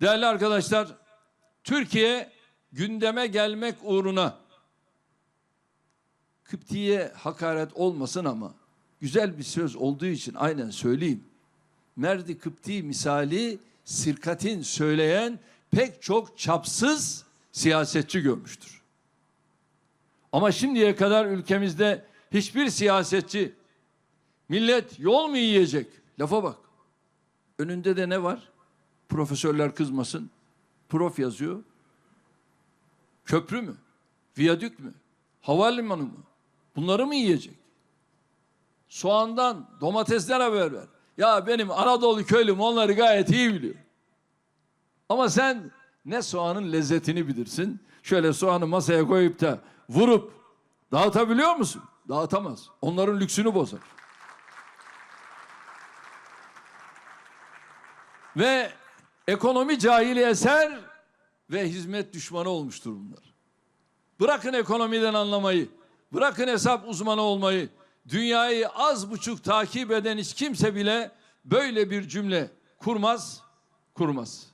Değerli arkadaşlar, Türkiye gündeme gelmek uğruna Kıptiye hakaret olmasın ama güzel bir söz olduğu için aynen söyleyeyim. Merdi Kıpti misali sirkatin söyleyen pek çok çapsız siyasetçi görmüştür. Ama şimdiye kadar ülkemizde hiçbir siyasetçi millet yol mu yiyecek? Lafa bak. Önünde de ne var? Profesörler kızmasın. Prof yazıyor. Köprü mü? Viyadük mü? Havalimanı mı? Bunları mı yiyecek? Soğandan, domatesten haber ver. Ya benim Anadolu köylüm onları gayet iyi biliyor. Ama sen ne soğanın lezzetini bilirsin. Şöyle soğanı masaya koyup da vurup dağıtabiliyor musun? Dağıtamaz. Onların lüksünü bozar. Ve ekonomi cahili eser ve hizmet düşmanı olmuştur bunlar. Bırakın ekonomiden anlamayı, bırakın hesap uzmanı olmayı, dünyayı az buçuk takip eden hiç kimse bile böyle bir cümle kurmaz, kurmaz.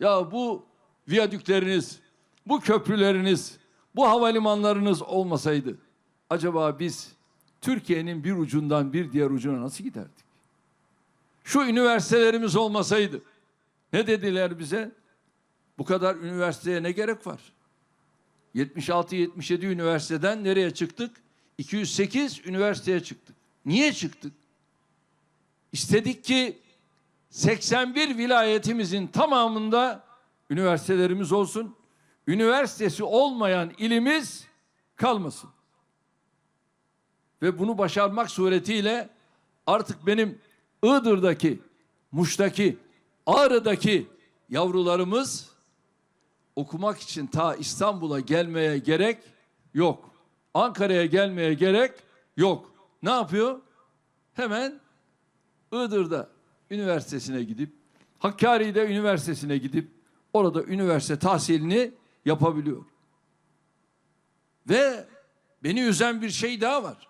Ya bu viyadükleriniz, bu köprüleriniz, bu havalimanlarınız olmasaydı acaba biz Türkiye'nin bir ucundan bir diğer ucuna nasıl giderdik? Şu üniversitelerimiz olmasaydı ne dediler bize? Bu kadar üniversiteye ne gerek var? 76-77 üniversiteden nereye çıktık? 208 üniversiteye çıktık. Niye çıktık? İstedik ki 81 vilayetimizin tamamında üniversitelerimiz olsun. Üniversitesi olmayan ilimiz kalmasın. Ve bunu başarmak suretiyle artık benim Iğdır'daki, Muş'taki, Ağrı'daki yavrularımız okumak için ta İstanbul'a gelmeye gerek yok. Ankara'ya gelmeye gerek yok. Ne yapıyor? Hemen Iğdır'da üniversitesine gidip Hakkari'de üniversitesine gidip orada üniversite tahsilini yapabiliyor. Ve beni üzen bir şey daha var.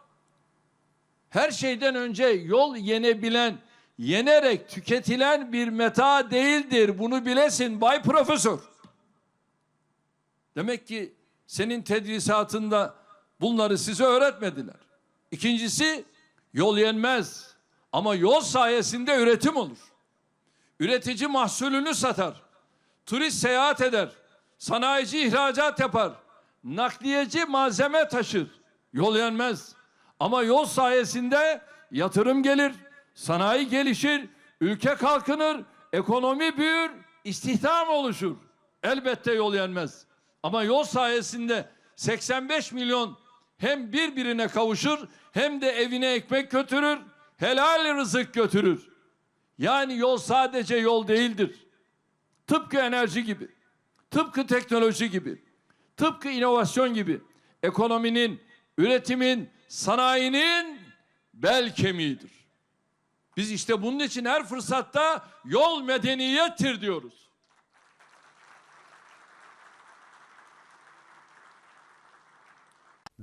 Her şeyden önce yol yenebilen, yenerek tüketilen bir meta değildir. Bunu bilesin Bay Profesör. Demek ki senin tedrisatında bunları size öğretmediler. İkincisi yol yenmez ama yol sayesinde üretim olur. Üretici mahsulünü satar. Turist seyahat eder. Sanayici ihracat yapar. Nakliyeci malzeme taşır. Yol yenmez. Ama yol sayesinde yatırım gelir, sanayi gelişir, ülke kalkınır, ekonomi büyür, istihdam oluşur. Elbette yol yenmez. Ama yol sayesinde 85 milyon hem birbirine kavuşur hem de evine ekmek götürür, helal rızık götürür. Yani yol sadece yol değildir. Tıpkı enerji gibi, tıpkı teknoloji gibi, tıpkı inovasyon gibi ekonominin, üretimin, sanayinin bel kemiğidir. Biz işte bunun için her fırsatta yol medeniyettir diyoruz.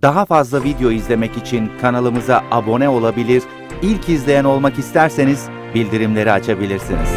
Daha fazla video izlemek için kanalımıza abone olabilir, ilk izleyen olmak isterseniz bildirimleri açabilirsiniz.